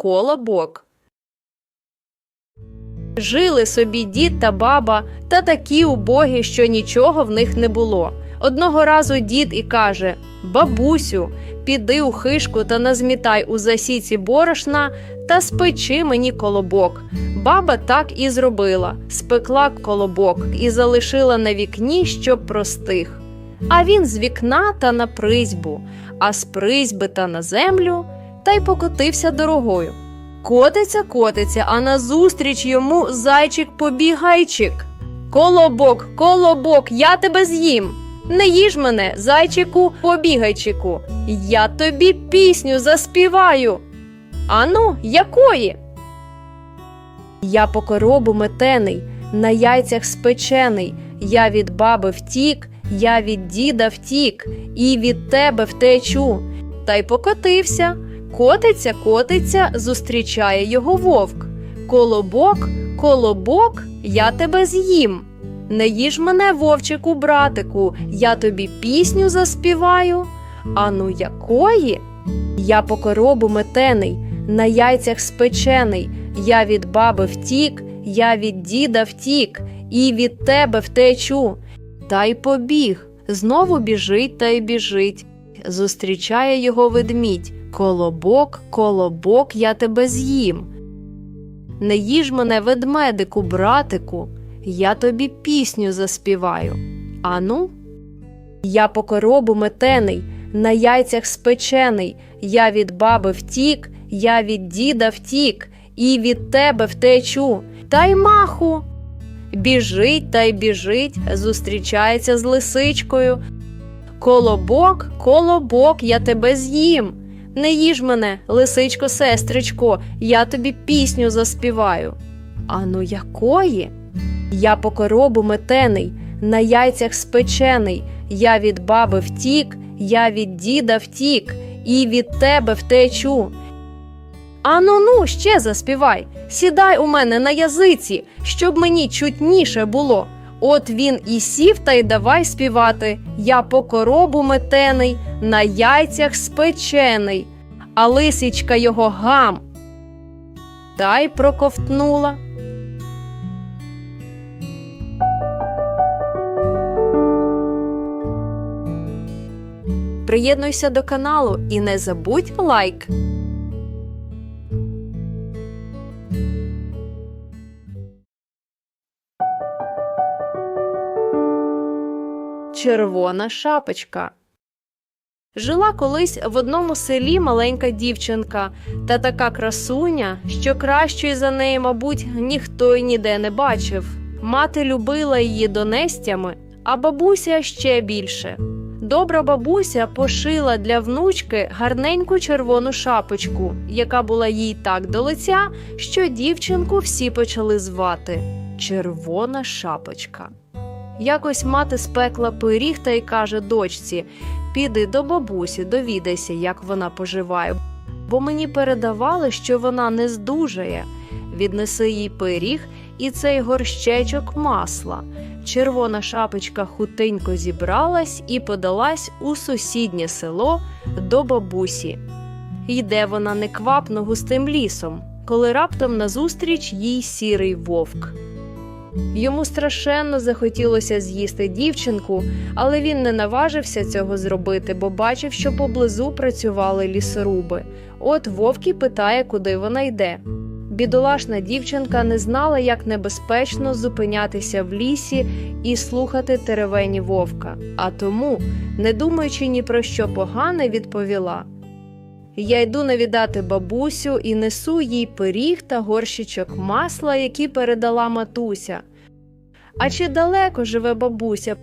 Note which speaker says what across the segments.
Speaker 1: колобок. Жили собі дід та баба, та такі убогі, що нічого в них не було. Одного разу дід і каже: Бабусю, піди у хишку та назмітай у засіці борошна та спечи мені колобок. Баба так і зробила: спекла колобок і залишила на вікні, щоб простих. А він з вікна та на призьбу, а з призьби та на землю, та й покотився дорогою. Котиться, котиться, а назустріч йому зайчик-побігайчик. Колобок, колобок, я тебе з'їм. Не їж мене, зайчику, побігайчику. Я тобі пісню заспіваю. Ану, якої? Я по коробу метений, на яйцях спечений. Я від баби втік, я від діда втік, і від тебе втечу. Та й покотився. Котиться, котиться, зустрічає його вовк. Колобок, колобок, я тебе з'їм. Не їж мене, вовчику, братику, я тобі пісню заспіваю. Ану, якої? Я по коробу метений, на яйцях спечений. Я від баби втік, я від діда втік, і від тебе втечу. Та й побіг, знову біжить та й біжить. Зустрічає його ведмідь. Колобок, колобок, я тебе з'їм. Не їж мене, ведмедику, братику, я тобі пісню заспіваю. Ану? Я по коробу метений, на яйцях спечений, я від баби втік, я від діда втік, і від тебе втечу. Та й маху. Біжить та й біжить, зустрічається з лисичкою. Колобок, колобок, я тебе з'їм. Не їж мене, лисичко, сестричко, я тобі пісню заспіваю. Ану, якої? Я по коробу метений, на яйцях спечений, я від баби втік, я від діда втік, і від тебе втечу. Ану ну, ще заспівай, сідай у мене на язиці, щоб мені чутніше було. От він і сів та й давай співати. Я по коробу метений, на яйцях спечений, а лисичка його гам. Та й проковтнула. Приєднуйся до каналу і не забудь лайк. Червона шапочка. Жила колись в одному селі маленька дівчинка, та така красуня, що кращої за неї, мабуть, ніхто й ніде не бачив. Мати любила її донестями, а бабуся ще більше. Добра бабуся пошила для внучки гарненьку червону шапочку, яка була їй так до лиця, що дівчинку всі почали звати Червона шапочка. Якось мати спекла пиріг та й каже дочці: Піди до бабусі, довідайся, як вона поживає, бо мені передавали, що вона не здужає. Віднеси їй пиріг і цей горщечок масла. Червона шапочка хутенько зібралась і подалась у сусіднє село до бабусі. Йде вона неквапно густим лісом, коли раптом назустріч їй сірий вовк. Йому страшенно захотілося з'їсти дівчинку, але він не наважився цього зробити, бо бачив, що поблизу працювали лісоруби. От вовк і питає, куди вона йде. Бідолашна дівчинка не знала, як небезпечно зупинятися в лісі і слухати теревені вовка, а тому, не думаючи ні про що погане, відповіла: Я йду навідати бабусю і несу їй пиріг та горщичок масла, які передала матуся. А чи далеко живе бабуся?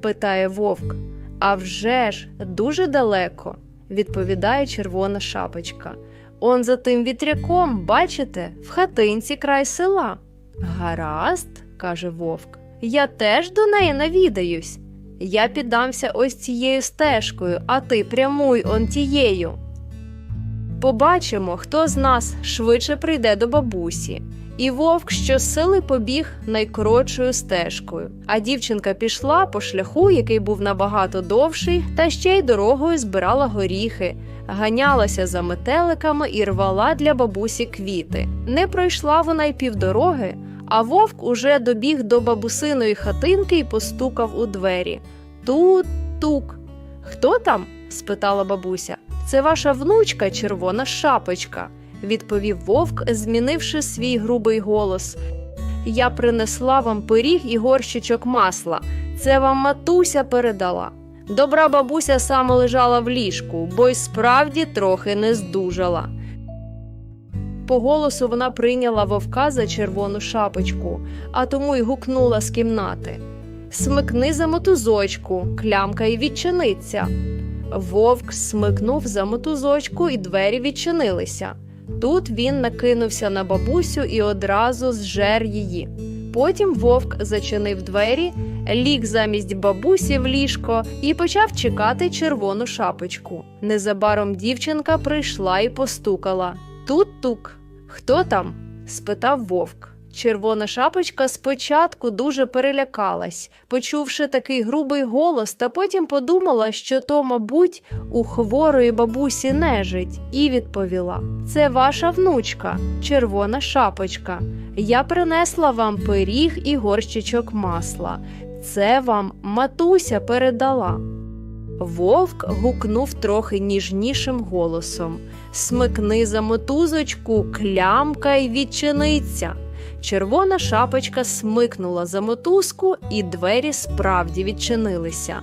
Speaker 1: питає вовк. «А вже ж, дуже далеко, відповідає червона шапочка. Он за тим вітряком, бачите, в хатинці край села. Гаразд, каже вовк, я теж до неї навідаюсь. Я піддамся ось цією стежкою, а ти прямуй он тією. Побачимо, хто з нас швидше прийде до бабусі. І вовк щосили побіг найкоротшою стежкою. А дівчинка пішла по шляху, який був набагато довший, та ще й дорогою збирала горіхи, ганялася за метеликами і рвала для бабусі квіти. Не пройшла вона й півдороги, а вовк уже добіг до бабусиної хатинки і постукав у двері. Тут-тук. Хто там? спитала бабуся. Це ваша внучка, червона шапочка, відповів вовк, змінивши свій грубий голос. Я принесла вам пиріг і горщичок масла. Це вам матуся передала. Добра бабуся саме лежала в ліжку, бо й справді трохи не здужала. По голосу вона прийняла вовка за червону шапочку, а тому й гукнула з кімнати. Смикни за мотузочку, клямка й відчиниться. Вовк смикнув за мотузочку, і двері відчинилися. Тут він накинувся на бабусю і одразу зжер її. Потім вовк зачинив двері, ліг замість бабусі в ліжко і почав чекати червону шапочку. Незабаром дівчинка прийшла і постукала. Тут-тук. Хто там? спитав вовк. Червона шапочка спочатку дуже перелякалась, почувши такий грубий голос, та потім подумала, що то, мабуть, у хворої бабусі нежить, і відповіла: Це ваша внучка, червона шапочка. Я принесла вам пиріг і горщичок масла. Це вам матуся передала. Вовк гукнув трохи ніжнішим голосом Смикни за мотузочку, клямка й відчиниться. Червона шапочка смикнула за мотузку, і двері справді відчинилися.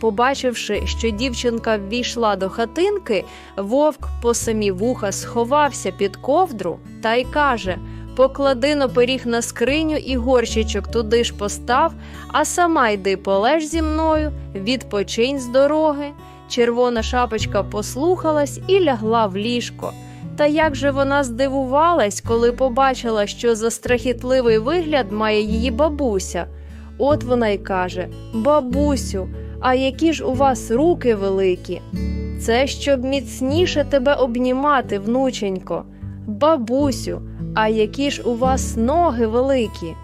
Speaker 1: Побачивши, що дівчинка ввійшла до хатинки, вовк по самі вуха сховався під ковдру та й каже Поклади на пиріг на скриню і горщичок туди ж постав, а сама йди полеж зі мною, відпочинь з дороги. Червона шапочка послухалась і лягла в ліжко. Та як же вона здивувалась, коли побачила, що за страхітливий вигляд має її бабуся. От вона й каже: Бабусю, а які ж у вас руки великі? Це щоб міцніше тебе обнімати, внученько. Бабусю, а які ж у вас ноги великі?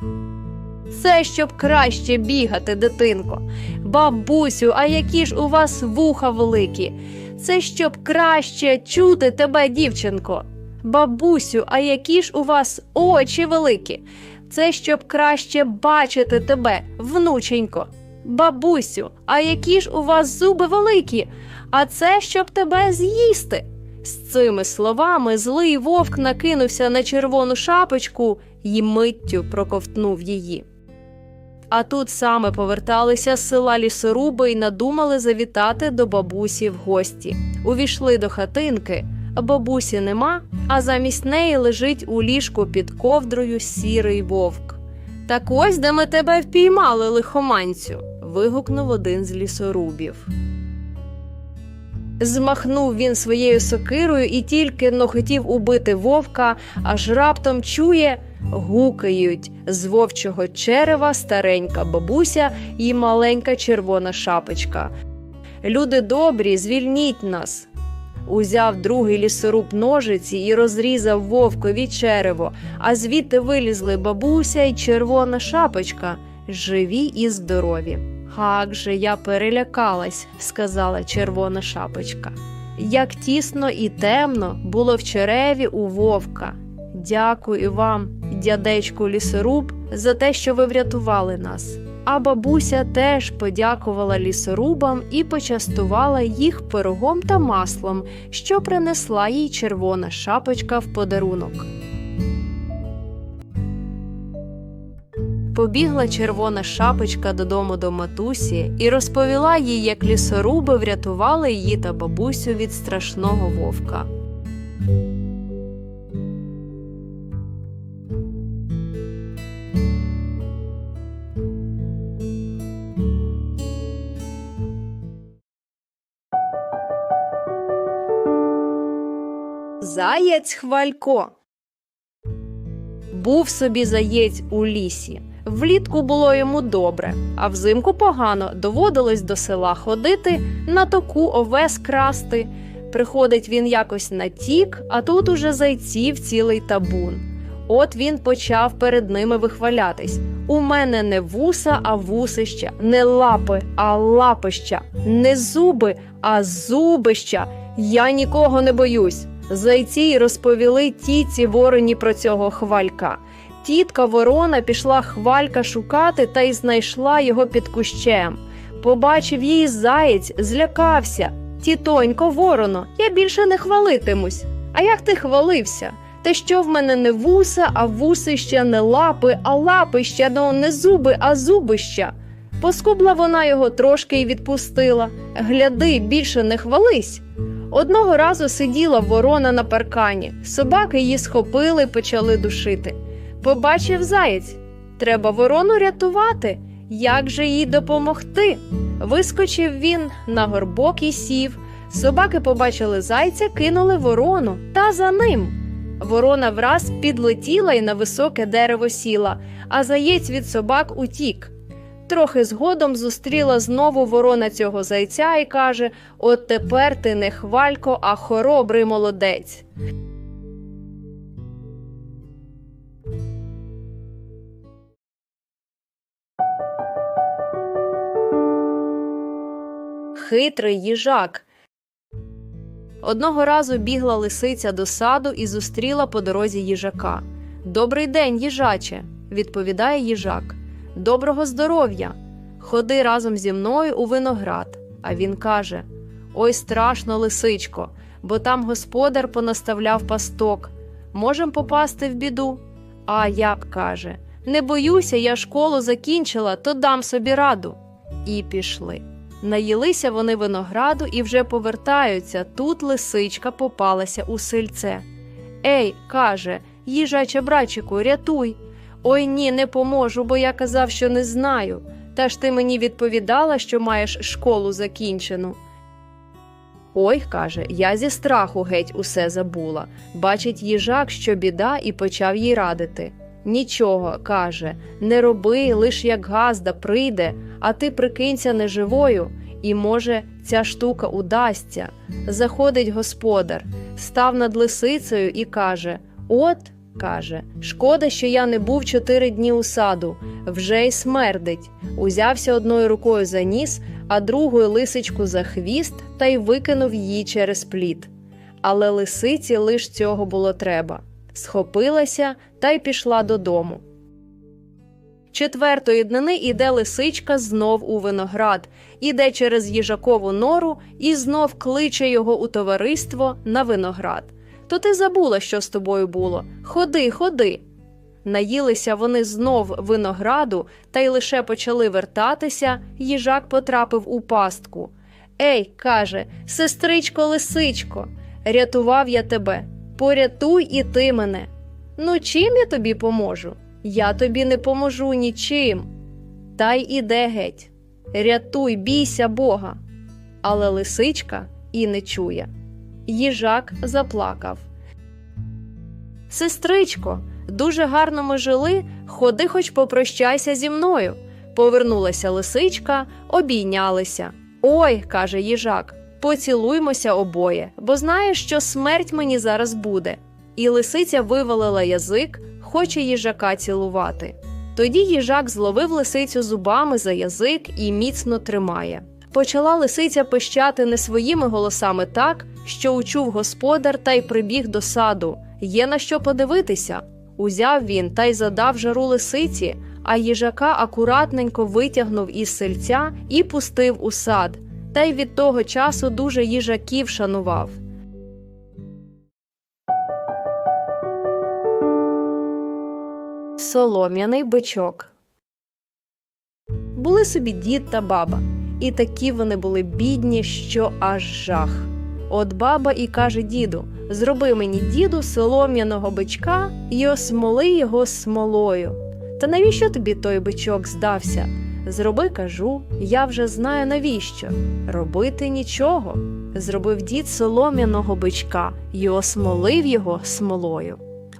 Speaker 1: Це щоб краще бігати, дитинко. Бабусю, а які ж у вас вуха великі? Це щоб краще чути тебе, дівчинко. Бабусю, а які ж у вас очі великі? Це щоб краще бачити тебе, внученько. Бабусю, а які ж у вас зуби великі? А це щоб тебе з'їсти. З цими словами злий вовк накинувся на червону шапочку і миттю проковтнув її. А тут саме поверталися з села лісоруби і надумали завітати до бабусі в гості. Увійшли до хатинки, бабусі нема, а замість неї лежить у ліжку під ковдрою сірий вовк. Так ось де ми тебе впіймали, лихоманцю. вигукнув один з лісорубів. Змахнув він своєю сокирою і тільки но хотів убити вовка, аж раптом чує гукають з вовчого черева старенька бабуся і маленька червона шапочка. Люди добрі, звільніть нас. Узяв другий лісоруб ножиці і розрізав вовкові черево, а звідти вилізли бабуся й червона шапочка, живі і здорові. Гак же я перелякалась, сказала червона шапочка. Як тісно і темно було в череві у вовка. Дякую вам, дядечку лісоруб, за те, що ви врятували нас. А бабуся теж подякувала лісорубам і почастувала їх пирогом та маслом, що принесла їй червона шапочка в подарунок. Побігла червона шапочка додому до матусі і розповіла їй, як лісоруби врятували її та бабусю від страшного вовка. Заєць хвалько. Був собі заєць у лісі. Влітку було йому добре, а взимку погано доводилось до села ходити, на току овес красти. Приходить він якось на тік, а тут уже зайців цілий табун. От він почав перед ними вихвалятись. У мене не вуса, а вусища, не лапи, а лапища, не зуби, а зубища. Я нікого не боюсь. Зайці й розповіли тітці вороні про цього хвалька. Тітка ворона пішла хвалька шукати та й знайшла його під кущем. Побачив її заєць, злякався. Тітонько, вороно, я більше не хвалитимусь. А як ти хвалився? Те, що в мене не вуса, а вусища, не лапи, а лапища, ну не зуби, а зубища. Поскубла вона його трошки й відпустила. Гляди, більше не хвались. Одного разу сиділа ворона на паркані. Собаки її схопили й почали душити. Побачив заєць. Треба ворону рятувати. Як же їй допомогти? Вискочив він на горбок і сів. Собаки побачили зайця, кинули ворону та за ним. Ворона враз підлетіла і на високе дерево сіла, а заєць від собак утік. Трохи згодом зустріла знову ворона цього зайця і каже: От тепер ти не хвалько, а хоробрий молодець. Хитрий їжак. Одного разу бігла лисиця до саду і зустріла по дорозі їжака. Добрий день, їжаче, відповідає їжак. Доброго здоров'я. Ходи разом зі мною у виноград. А він каже: Ой, страшно, лисичко, бо там господар понаставляв пасток. Можем попасти в біду. А я каже: Не боюся, я школу закінчила, то дам собі раду. І пішли. Наїлися вони винограду і вже повертаються. Тут лисичка попалася у сильце. Ей, каже, їжаче, братчику, рятуй. Ой ні, не поможу, бо я казав, що не знаю. Та ж ти мені відповідала, що маєш школу закінчену. Ой, каже, я зі страху геть усе забула. Бачить їжак, що біда, і почав їй радити. Нічого, каже, не роби, лиш як газда прийде, а ти прикинься неживою, і, може, ця штука удасться. Заходить господар, став над лисицею і каже: От, каже, шкода, що я не був чотири дні у саду, вже й смердить. Узявся одною рукою за ніс, а другою лисичку за хвіст та й викинув її через плід. Але лисиці лиш цього було треба. Схопилася та й пішла додому. Четвертої днини іде лисичка знов у виноград, іде через їжакову нору і знов кличе його у товариство на виноград. То ти забула, що з тобою було. Ходи, ходи. Наїлися вони знов винограду та й лише почали вертатися, їжак потрапив у пастку. Ей, каже, сестричко лисичко, рятував я тебе. Порятуй і ти мене. Ну, чим я тобі поможу? Я тобі не поможу нічим. Та й іде геть. Рятуй, бійся Бога. Але лисичка і не чує. Їжак заплакав. Сестричко, дуже гарно ми жили, ходи хоч попрощайся зі мною. Повернулася лисичка, обійнялися. Ой, каже їжак, поцілуймося обоє, бо знаєш, що смерть мені зараз буде. І лисиця вивалила язик, хоче їжака цілувати. Тоді їжак зловив лисицю зубами за язик і міцно тримає. Почала лисиця пищати не своїми голосами так, що учув господар та й прибіг до саду. Є на що подивитися. Узяв він та й задав жару лисиці, а їжака акуратненько витягнув із сельця і пустив у сад, та й від того часу дуже їжаків шанував. Солом'яний бичок. Були собі дід та баба, і такі вони були бідні, що аж жах. От баба і каже діду: Зроби мені, діду, солом'яного бичка і осмоли його смолою. Та навіщо тобі той бичок здався? Зроби, кажу, я вже знаю навіщо. Робити нічого. Зробив дід солом'яного бичка і осмолив його смолою.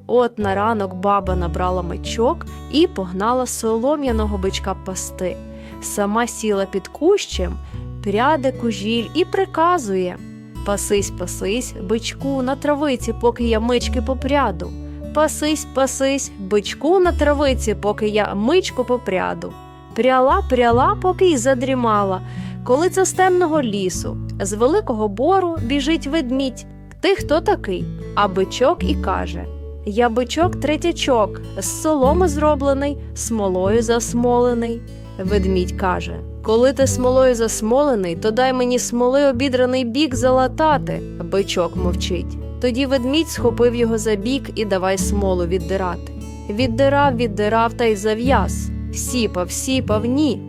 Speaker 1: От на ранок баба набрала мечок і погнала солом'яного бичка пасти. Сама сіла під кущем, пряде кужіль і приказує Пасись, пасись, бичку, на травиці, поки я мички попряду. Пасись, пасись, бичку на травиці, поки я мичку попряду. Пряла, пряла, поки й задрімала. Коли це з темного лісу, з великого бору біжить ведмідь. Ти хто такий? А бичок і каже: Я бичок третячок, з соломи зроблений, смолою засмолений. Ведмідь каже: Коли ти смолою засмолений, то дай мені смоли обідраний бік залатати. Бичок мовчить. Тоді ведмідь схопив його за бік і давай смолу віддирати. Віддирав, віддирав та й зав'яз. Сіпав, сіпав, ні.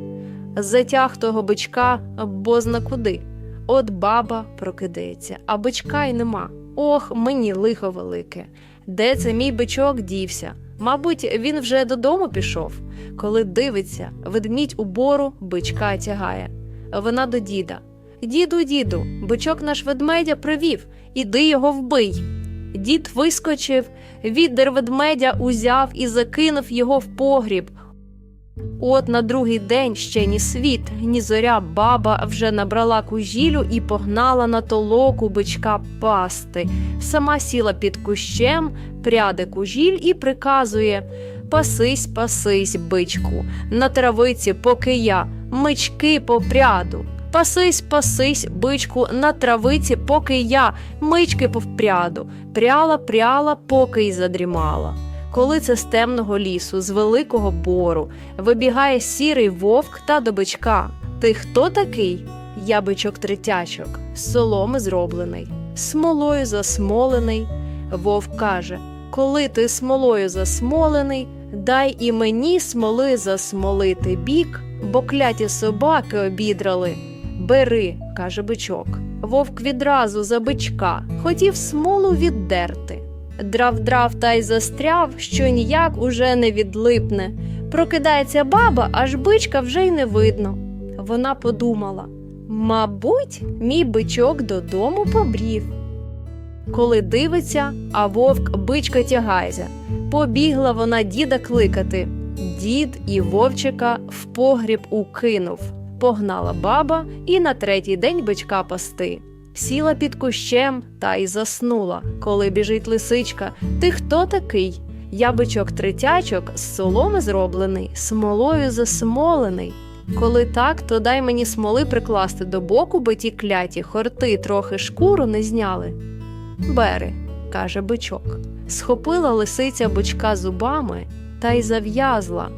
Speaker 1: Затяг того бичка бозна куди. От баба прокидається, а бичка й нема. Ох, мені лихо велике. Де це мій бичок дівся? Мабуть, він вже додому пішов. Коли дивиться, ведмідь у бору бичка тягає. Вона до діда. Діду, діду, бичок наш ведмедя привів, іди його вбий. Дід вискочив, віддер ведмедя узяв і закинув його в погріб. От на другий день ще ні світ, ні зоря баба вже набрала кужілю і погнала на толоку бичка пасти. Сама сіла під кущем, пряде кужіль і приказує Пасись, пасись, бичку, на травиці, поки я, мички попряду. Пасись, пасись, бичку, на травиці, поки я, мички повпряду. Пряла, пряла, поки й задрімала. Коли це з темного лісу, з великого бору, вибігає сірий вовк та до бичка. Ти хто такий? Я бичок третячок, з соломи зроблений, смолою засмолений. Вовк каже: Коли ти смолою засмолений, дай і мені смоли засмолити бік, бо кляті собаки обідрали. Бери, каже бичок. Вовк відразу за бичка хотів смолу віддерти. Драв-драв та й застряв, що ніяк уже не відлипне. Прокидається баба, аж бичка вже й не видно. Вона подумала мабуть, мій бичок додому побрів. Коли дивиться, а вовк бичка тягається. Побігла вона діда кликати. Дід і вовчика в погріб укинув. Погнала баба і на третій день бичка пасти. Сіла під кущем та й заснула. Коли біжить лисичка, ти хто такий? Я бичок третячок з соломи зроблений, смолою засмолений. Коли так, то дай мені смоли прикласти до боку, би ті кляті хорти трохи шкуру не зняли. Бери, каже бичок. Схопила лисиця бичка зубами та й зав'язла.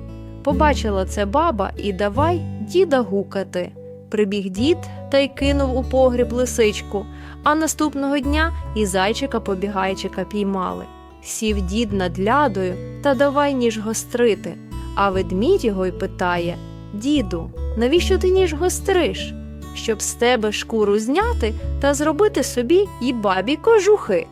Speaker 1: Побачила це баба і давай діда гукати. Прибіг дід та й кинув у погріб лисичку, а наступного дня і зайчика побігайчика піймали. Сів дід над лядою та давай ніж гострити. А ведмідь його й питає Діду, навіщо ти ніж гостриш? Щоб з тебе шкуру зняти та зробити собі і бабі кожухи.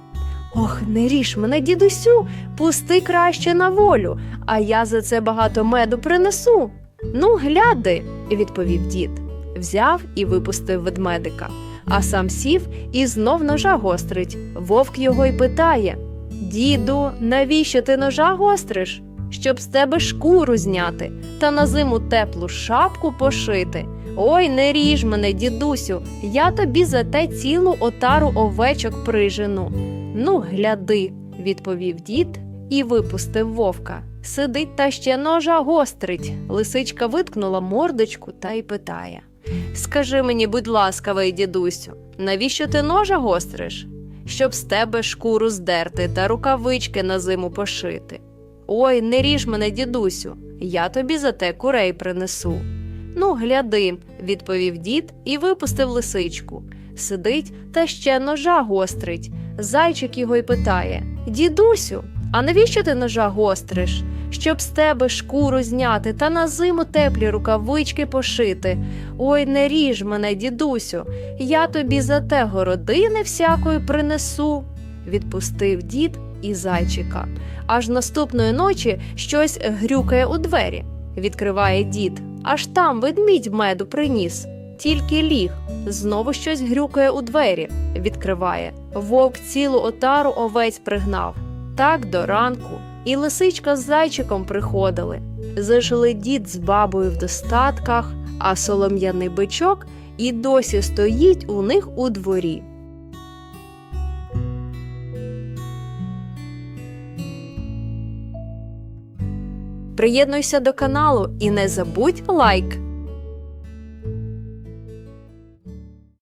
Speaker 1: Ох, не ріж мене, дідусю, пусти краще на волю, а я за це багато меду принесу. Ну, гляди, відповів дід. Взяв і випустив ведмедика, а сам сів і знов ножа гострить. Вовк його й питає Діду, навіщо ти ножа гостриш? Щоб з тебе шкуру зняти та на зиму теплу шапку пошити. Ой, не ріж мене, дідусю, я тобі за те цілу отару овечок прижену. Ну, гляди, відповів дід і випустив вовка. Сидить та ще ножа гострить. Лисичка виткнула мордочку та й питає Скажи мені, будь ласка, дідусю, навіщо ти ножа гостриш? Щоб з тебе шкуру здерти та рукавички на зиму пошити. Ой, не ріж мене, дідусю, я тобі за те курей принесу. Ну, гляди, відповів дід і випустив лисичку. Сидить та ще ножа гострить. Зайчик його й питає Дідусю, а навіщо ти ножа гостриш? Щоб з тебе шкуру зняти та на зиму теплі рукавички пошити. Ой, не ріж мене, дідусю, я тобі за те городини всякої принесу. Відпустив дід і зайчика. Аж наступної ночі щось грюкає у двері. Відкриває дід. Аж там ведмідь меду приніс. Тільки ліг. Знову щось грюкає у двері. Відкриває. Вовк цілу отару овець пригнав. Так до ранку і лисичка з зайчиком приходили. Зажили дід з бабою в достатках, а солом'яний бичок і досі стоїть у них у дворі. Приєднуйся до каналу і не забудь лайк.